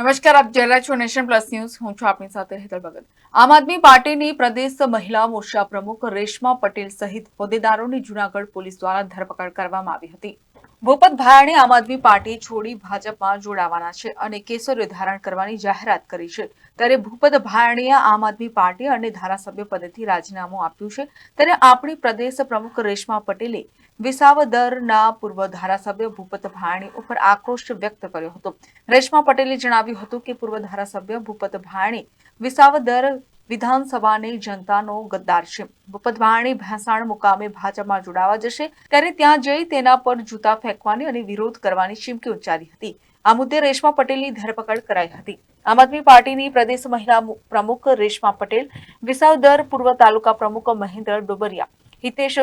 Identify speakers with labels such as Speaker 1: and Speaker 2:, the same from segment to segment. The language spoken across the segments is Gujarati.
Speaker 1: નમસ્કાર, આપ જોઈ છો નેશન પ્લસ ન્યૂઝ. હું છું આપની સાથે હેતલ ભગત. આમ આદમી પાર્ટીની પ્રદેશ મહિલા મોરચા પ્રમુખ રેશમા પટેલ સહિત હોદ્દેદારોની જૂનાગઢ પોલીસ દ્વારા ધરપકડ કરવામાં આવી હતી. ભૂપત ભાયાણી આમ આદમી પાર્ટી છોડી ભાજપમાં જોડાવાના છે અને કેસરીઓ ધારણ કરવાની જાહેરાત કરી છે. ત્યારે ભૂપત ભાયાણીએ આમ આદમી પાર્ટી અને ધારાસભ્ય પદેથી રાજીનામું આપ્યું છે. ત્યારે આપણી પ્રદેશ પ્રમુખ રેશમા પટેલે વિસાવદરના પૂર્વ ધારાસભ્ય ભૂપત ભાયાણી ઉપર આક્રોશ વ્યક્ત કર્યો હતો. રેશમા પટેલે જણાવ્યું હતું કે પૂર્વ ધારાસભ્ય ભૂપત ભાયાણી વિસાવદર વિધાનસભાની જનતાનો ગદ્દાર છે. ભૂપત ભેંસાણ મુકામે ભાજપમાં જોડાવા જશે ત્યારે ત્યાં જઈ તેના પર જૂતા ફેંકવાની અને વિરોધ કરવાની ચીમકી ઉચ્ચારી હતી. આ મુદ્દે રેશમા પટેલની ધરપકડ કરાઈ હતી. આમ આદમી પાર્ટીની પ્રદેશ મહિલા પ્રમુખ રેશમા પટેલ, વિસાવદર પૂર્વ તાલુકા પ્રમુખ મહેન્દ્ર ડોબરિયા હિતેશ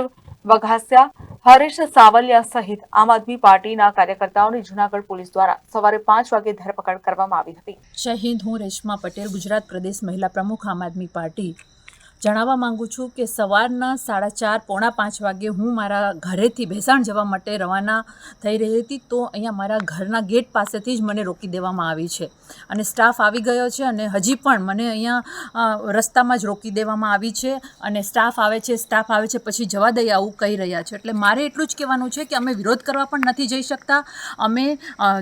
Speaker 1: વઘાસિયા, હરેશ સાવલિયા સહિત આમ આદમી પાર્ટીના કાર્યકર્તાઓની જૂનાગઢ પોલીસ દ્વારા સવારે પાંચ વાગે ધરપકડ કરવામાં આવી હતી.
Speaker 2: જય હિન્દ, હું રેશમા પટેલ, ગુજરાત પ્રદેશ મહિલા પ્રમુખ આમ આદમી પાર્ટી. જણાવવા માંગુ છું કે સવારના સાડા ચાર, પોણા પાંચ વાગે હું મારા ઘરેથી ભેસાણ જવા માટે રવાના થઈ રહી હતી, તો અહીંયા મારા ઘરના ગેટ પાસેથી જ મને રોકી દેવામાં આવી છે. અને સ્ટાફ આવી ગયો છે અને હજી પણ મને અહીંયા રસ્તામાં જ રોકી દેવામાં આવી છે અને સ્ટાફ આવે છે, સ્ટાફ આવે છે, પછી જવા દઈએ આવું કહી રહ્યા છે. એટલે મારે એટલું જ કહેવાનું છે કે અમે વિરોધ કરવા પણ નથી જઈ શકતા, અમે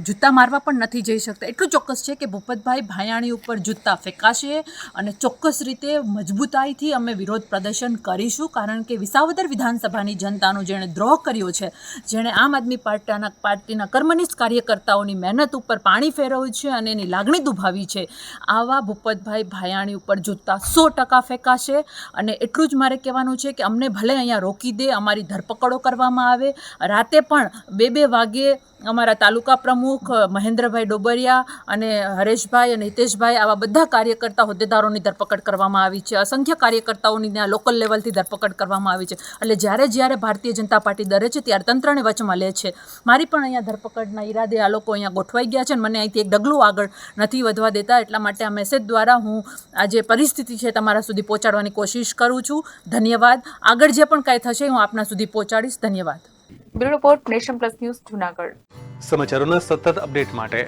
Speaker 2: જૂતા મારવા પણ નથી જઈ શકતા. એટલું ચોક્કસ છે કે ભૂપતભાઈ ભાયાણી ઉપર જૂતા ફેંકાશે અને ચોક્કસ રીતે મજબૂતાઈથી અમે વિરોધ પ્રદર્શન કરીશું, કારણ કે વિસાવદર વિધાનસભાની જનતાનો જેણે દ્રોહ કર્યો છે, જેણે આમ આદમી પાર્ટીના પાર્ટીના કર્મનિષ્ઠ કાર્યકર્તાઓની મહેનત ઉપર પાણી ફેરવ્યું છે અને એની લાગણી દુભાવી છે. આવા ભૂપતભાઈ ભાયાણી ઉપર જૂતા સો ટકા ફેંકાશે અને એટલું જ મારે કહેવાનું છે કે અમને ભલે અહીંયા રોકી દે, અમારી ધરપકડો કરવામાં આવે. રાતે પણ બે બે વાગે અમારા તાલુકા પ્રમુખ મહેન્દ્રભાઈ ડોબરિયા અને હરેશભાઈ અને હિતેશભાઈ આવા બધા કાર્યકર્તા હોદ્દેદારોની ધરપકડ કરવામાં આવી છે. અસંખ્ય કાર્યકર્તાઓની ત્યાં લોકલ લેવલથી ધરપકડ કરવામાં આવી છે. એટલે જ્યારે જ્યારે ભારતીય જનતા પાર્ટી ડરે છે ત્યારે તંત્રને વચમાં લે છે. મારી પણ અહીંયા ધરપકડના ઈરાદે આ લોકો અહીંયા ગોઠવાઈ ગયા છે અને મને અહીંથી એક ડગલું આગળ નથી વધવા દેતા. એટલા માટે આ મેસેજ દ્વારા હું આ જે પરિસ્થિતિ છે તમારા સુધી પહોંચાડવાની કોશિશ કરું છું. ધન્યવાદ. આગળ જે પણ કાંઈ થશે હું આપના સુધી પહોંચાડીશ. ધન્યવાદ.
Speaker 1: Bureau report nation plus news Junagadh.
Speaker 3: સમાચારોના સતત અપડેટ માટે